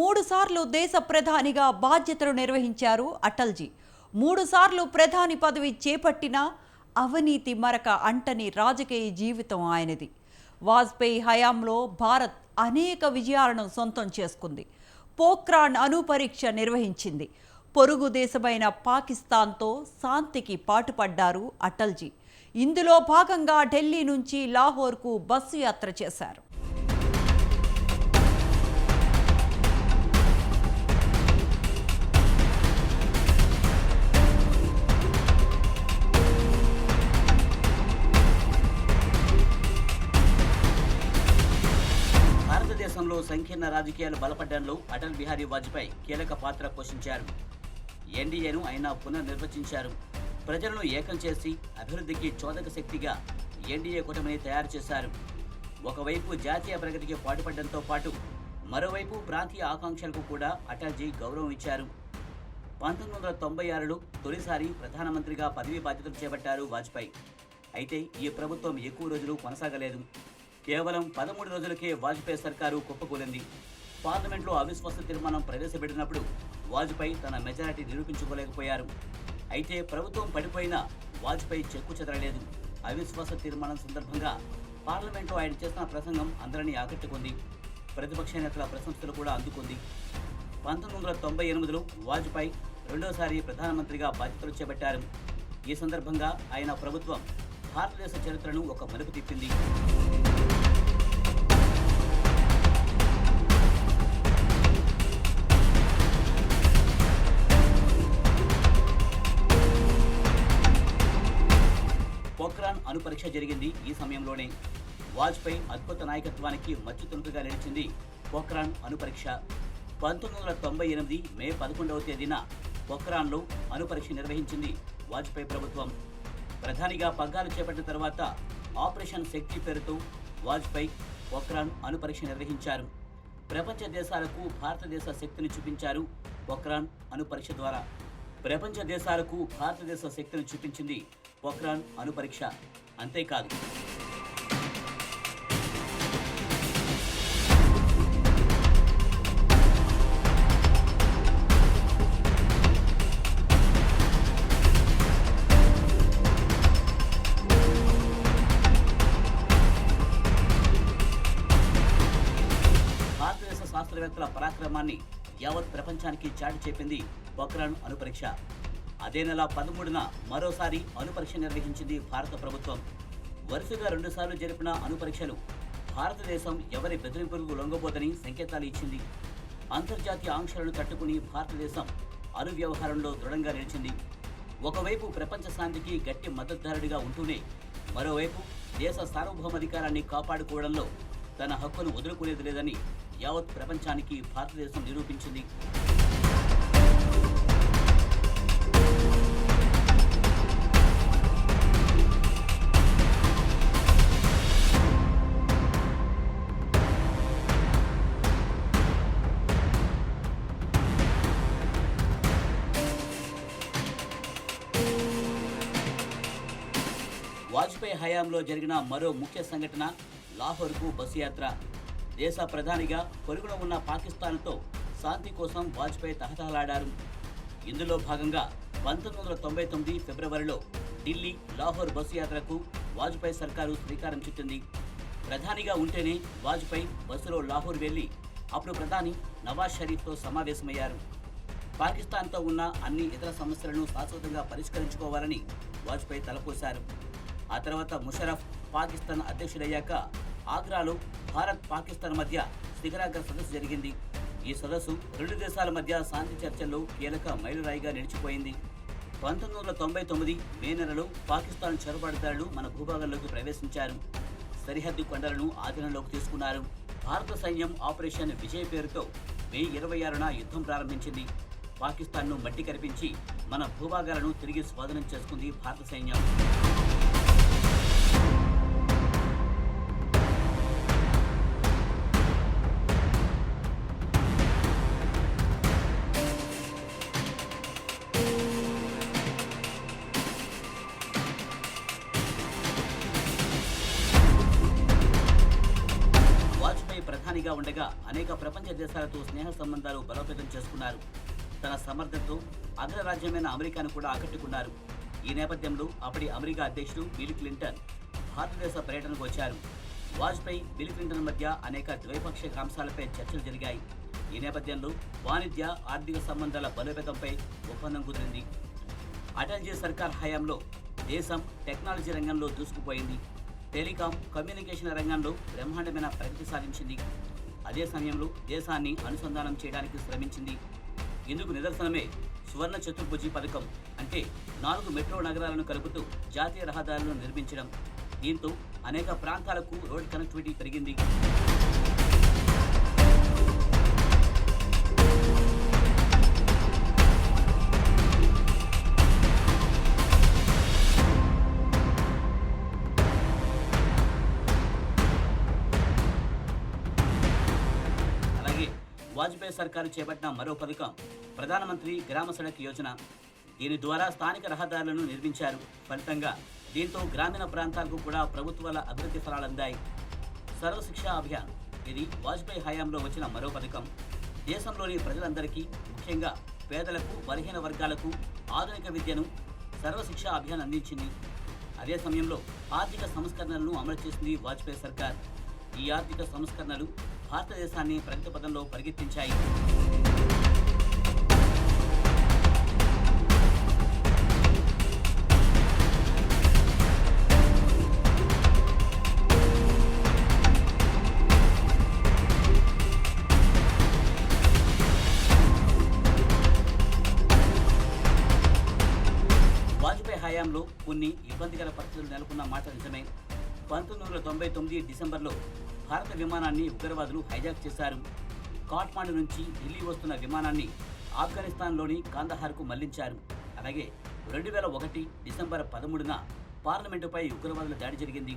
మూడుసార్లు దేశ ప్రధానిగా బాధ్యతలు నిర్వహించారు అటల్జీ. మూడుసార్లు ప్రధాని పదవి చేపట్టిన అవినీతి మరక అంటని రాజకీయ జీవితం ఆయనది. వాజ్పేయి హయాంలో భారత్ అనేక విజయాలను సొంతం చేసుకుంది. పోఖ్రాన్ అణుపరీక్ష నిర్వహించింది. పొరుగు దేశమైన పాకిస్తాన్తో శాంతికి పాటుపడ్డారు అటల్జీ. ఇందులో భాగంగా ఢిల్లీ నుంచి లాహోర్కు బస్సు యాత్ర చేశారు. భారతదేశంలో సంకీర్ణ రాజకీయాలు బలపడడంలో అటల్ బిహారీ వాజ్పేయి కీలక పాత్ర పోషించారు. ఎన్డీఏను ఆయన పునర్నిర్వచించారు. ప్రజలను ఏకం చేసి అభివృద్ధికి చోదక శక్తిగా ఎన్డీఏ కూటమిని తయారు చేశారు. ఒకవైపు జాతీయ ప్రగతికి పాటుపడడంతో పాటు మరోవైపు ప్రాంతీయ ఆకాంక్షలకు కూడా అటల్జీ గౌరవం ఇచ్చారు. పంతొమ్మిది వందల తొంభై ఆరులో తొలిసారి ప్రధానమంత్రిగా పదవీ బాధ్యతలు చేపట్టారు వాజ్పేయి. అయితే ఈ ప్రభుత్వం ఎక్కువ రోజులు కొనసాగలేదు. కేవలం పదమూడు రోజులకే వాజ్పేయి సర్కారు కుప్పకూలింది. పార్లమెంట్లో అవిశ్వాస తీర్మానం ప్రవేశపెట్టినప్పుడు వాజ్పేయి తన మెజారిటీ నిరూపించుకోలేకపోయారు. అయితే ప్రభుత్వం పడిపోయినా వాజ్పేయి చెక్కు చెదరలేదు. అవిశ్వాస తీర్మానం సందర్భంగా పార్లమెంట్లో ఆయన చేసిన ప్రసంగం అందరినీ ఆకట్టుకుంది. ప్రతిపక్ష నేతల ప్రశంసలు కూడా అందుకుంది. పంతొమ్మిది వందల తొంభై ఎనిమిదిలో వాజ్పేయి రెండోసారి ప్రధానమంత్రిగా బాధ్యతలు చేపట్టారు. ఈ సందర్భంగా ఆయన ప్రభుత్వం భారతదేశ చరిత్రను ఒక మలుపు తిప్పింది. పోఖ్రాన్ అణుపరీక్ష జరిగింది. ఈ సమయంలోనే వాజ్పేయి అద్భుత నాయకత్వానికి మచ్చుతునుకగా నిలిచింది పోఖ్రాన్ అణుపరీక్ష పంతొమ్మిది వందల తొంభై ఎనిమిది మే పదకొండవ తేదీన పొఖ్రాన్లో అణుపరీక్ష నిర్వహించింది వాజ్పేయి ప్రభుత్వం. ప్రధానిగా పగ్గాలు చేపట్టిన తర్వాత ఆపరేషన్ శక్తి పేరుతో వాజ్పేయి పొఖ్రాన్ అణుపరీక్ష నిర్వహించారు. ప్రపంచ దేశాలకు భారతదేశ శక్తిని చూపించారు పొఖ్రాన్ అణుపరీక్ష ద్వారా. ప్రపంచ దేశాలకు భారతదేశ శక్తిని చూపించింది పోఖ్రాన్ అణుపరీక్ష అంతేకాదు. భారతదేశ శాస్త్రవేత్తల పరాక్రమాన్ని యావత్ ప్రపంచానికి చాటి చెప్పింది పోఖ్రాన్ అణుపరీక్ష అదే నెల పదమూడున మరోసారి అణుపరీక్ష నిర్వహించింది భారత ప్రభుత్వం. వరుసగా రెండుసార్లు జరిపిన అణుపరీక్షలు భారతదేశం ఎవరి బెదిరింపులకు లొంగబోదని సంకేతాలు ఇచ్చింది. అంతర్జాతీయ ఆంక్షలను తట్టుకుని భారతదేశం అణు వ్యవహారంలో దృఢంగా నిలిచింది. ఒకవైపు ప్రపంచ శాంతికి గట్టి మద్దతుదారుడిగా ఉంటూనే మరోవైపు దేశ సార్వభౌమాధికారాన్ని కాపాడుకోవడంలో తన హక్కును వదులుకునేది లేదని యావత్ ప్రపంచానికి భారతదేశం నిరూపించింది. వాజ్పేయి హయాంలో జరిగిన మరో ముఖ్య సంఘటన లాహోర్కు బస్సు యాత్ర. దేశ ప్రధానిగా పొరుగున ఉన్న పాకిస్తాన్తో శాంతి కోసం వాజ్పేయి తహతహలాడారు. ఇందులో భాగంగా పంతొమ్మిది వందల తొంభై తొమ్మిది ఫిబ్రవరిలో ఢిల్లీ లాహోర్ బస్సు యాత్రకు వాజ్పేయి సర్కారు శ్రీకారం చుట్టింది. ప్రధానిగా ఉంటేనే వాజ్పేయి బస్సులో లాహోర్ వెళ్ళి అప్పుడు ప్రధాని నవాజ్ షరీఫ్తో సమావేశమయ్యారు. పాకిస్తాన్తో ఉన్న అన్ని ఇతర సమస్యలను శాశ్వతంగా పరిష్కరించుకోవాలని వాజ్పేయి తలపోశారు. ఆ తర్వాత ముషరఫ్ పాకిస్తాన్ అధ్యక్షుడయ్యాక ఆగ్రాలో భారత్ పాకిస్తాన్ మధ్య శిఖరాగ్ర సదస్సు జరిగింది. ఈ సదస్సు రెండు దేశాల మధ్య శాంతి చర్చల్లో కీలక మైలురాయిగా నిలిచిపోయింది. పంతొమ్మిది వందల తొంభై తొమ్మిది మే నెలలో పాకిస్తాన్ చొరబాటుదారులు మన భూభాగంలోకి ప్రవేశించారు. సరిహద్దు కొండలను ఆధీనంలోకి తీసుకున్నారు. భారత సైన్యం ఆపరేషన్ విజయ్ పేరుతో మే ఇరవై ఆరున యుద్ధం ప్రారంభించింది. పాకిస్తాన్ను మట్టి కరిపించి మన భూభాగాలను తిరిగి స్వాధీనం చేసుకుంది భారత సైన్యం. ఉండగా అనేక ప్రపంచ దేశాలతో స్నేహ సంబంధాలు బలోపేతం చేసుకున్నారు. తన సమర్థంతో అగ్రరాజ్యమైన అమెరికాను కూడా ఆకట్టుకున్నారు. ఈ నేపథ్యంలో అప్పటి అమెరికా అధ్యక్షుడు బిల్ క్లింటన్ భారతదేశ పర్యటనకు వచ్చారు. వాజ్పేయి బిల్ క్లింటన్ మధ్య అనేక ద్వైపాక్షిక అంశాలపై చర్చలు జరిగాయి. ఈ నేపథ్యంలో వాణిజ్య ఆర్థిక సంబంధాల బలోపేతంపై ఒప్పందం కుదిరింది. అటల్జీ సర్కార్ హయాంలో దేశం టెక్నాలజీ రంగంలో దూసుకుపోయింది. టెలికాం కమ్యూనికేషన్ రంగంలో బ్రహ్మాండమైన ప్రగతి సాధించింది. అదే సమయంలో దేశాన్ని అనుసంధానం చేయడానికి శ్రమించింది. ఇందుకు నిదర్శనమే సువర్ణ చతుర్భుజి పథకం అంటే నాలుగు మెట్రో నగరాలను కలుపుతూ జాతీయ రహదారులను నిర్మించడం. దీంతో అనేక ప్రాంతాలకు రోడ్ కనెక్టివిటీ పెరిగింది. వాజ్పేయి సర్కారు చేపట్టిన మరో పథకం ప్రధానమంత్రి గ్రామ సడక్ యోజన. దీని ద్వారా స్థానిక రహదారులను నిర్మించారు. ఫలితంగా దీంతో గ్రామీణ ప్రాంతాలకు కూడా ప్రభుత్వాల అభివృద్ధి ఫలాలు అందాయి. సర్వశిక్ష అభియాన్. ఇది వాజ్పేయి హయాంలో వచ్చిన మరో పథకం. దేశంలోని ప్రజలందరికీ ముఖ్యంగా పేదలకు బలహీన వర్గాలకు ఆధునిక విద్యను సర్వశిక్ష అభియాన్ అందించింది. అదే సమయంలో ఆర్థిక సంస్కరణలను అమలు చేసింది వాజ్పేయి సర్కార్. ఈ ఆర్థిక సంస్కరణలు భారతదేశాన్ని ప్రగతి పదంలో పరిగెత్తించాయి. వాజ్పేయి హయాంలో కొన్ని ఇబ్బందికర పరిస్థితులు నెలకొన్న మాట నిజమే. పంతొమ్మిది వందల తొంభై తొమ్మిది డిసెంబర్లో భారత విమానాన్ని ఉగ్రవాదులు హైజాక్ చేశారు. కాట్మాండు నుంచి ఢిల్లీ వస్తున్న విమానాన్ని ఆఫ్ఘనిస్తాన్లోని కాందహార్కు మళ్ళించారు. అలాగే రెండు వేల ఒకటి డిసెంబర్ పదమూడున పార్లమెంటుపై ఉగ్రవాదుల దాడి జరిగింది.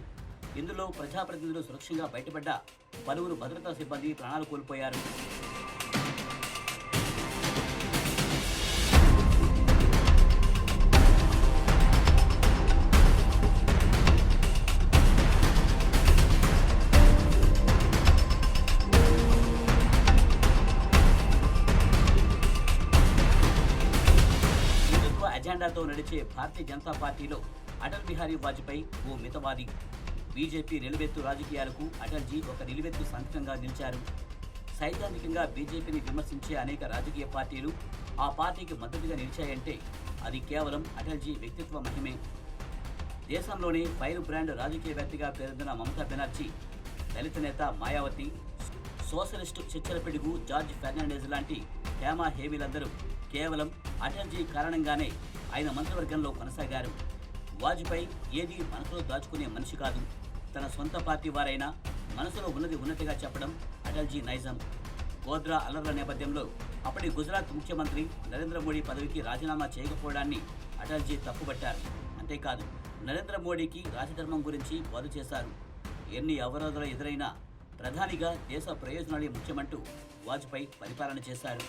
ఇందులో ప్రజాప్రతినిధులు సురక్షంగా బయటపడ్డ పలువురు భద్రతా సిబ్బంది ప్రాణాలు కోల్పోయారు. నడిచే భారతీయ జనతా పార్టీలో అటల్ బిహారీ వాజ్పేయి ఓ మితవాది. బీజేపీ నిలువెత్తు రాజకీయాలకు అటల్జీ ఒక నిలువెత్తు సంతకంగా నిలిచారు. సైద్ధాంతికంగా బీజేపీని విమర్శించే అనేక రాజకీయ పార్టీలు ఆ పార్టీకి మద్దతుగా నిలిచాయంటే అది కేవలం అటల్జీ వ్యక్తిత్వ మహిమే. దేశంలోనే ఫైర్ బ్రాండ్ రాజకీయవేత్తగా పేరొందిన మమతా బెనర్జీ దళిత నేత మాయావతి సోషలిస్టు చిచ్చల పిడుగు జార్జ్ ఫెర్నాండేజ్ లాంటి హేమా హేమీలందరూ కేవలం అటల్జీ కారణంగానే ఆయన మంత్రివర్గంలో కొనసాగారు. వాజ్పేయి ఏది మనసులో దాచుకునే మనిషి కాదు. తన సొంత పార్టీ వారైనా మనసులో ఉన్నది ఉన్నట్టుగా చెప్పడం అటల్జీ నైజం. గోద్రా అల్లర్ల నేపథ్యంలో అప్పటి గుజరాత్ ముఖ్యమంత్రి నరేంద్ర మోడీ పదవికి రాజీనామా చేయకపోవడాన్ని అటల్జీ తప్పుపట్టారు అంతేకాదు నరేంద్ర మోడీకి రాజధర్మం గురించి బోధ చేశారు. ఎన్ని అవరోధాలు ఎదురైనా ప్రధానిగా దేశ ప్రయోజనాలే ముఖ్యమంటూ వాజ్పేయి పరిపాలన చేశారు.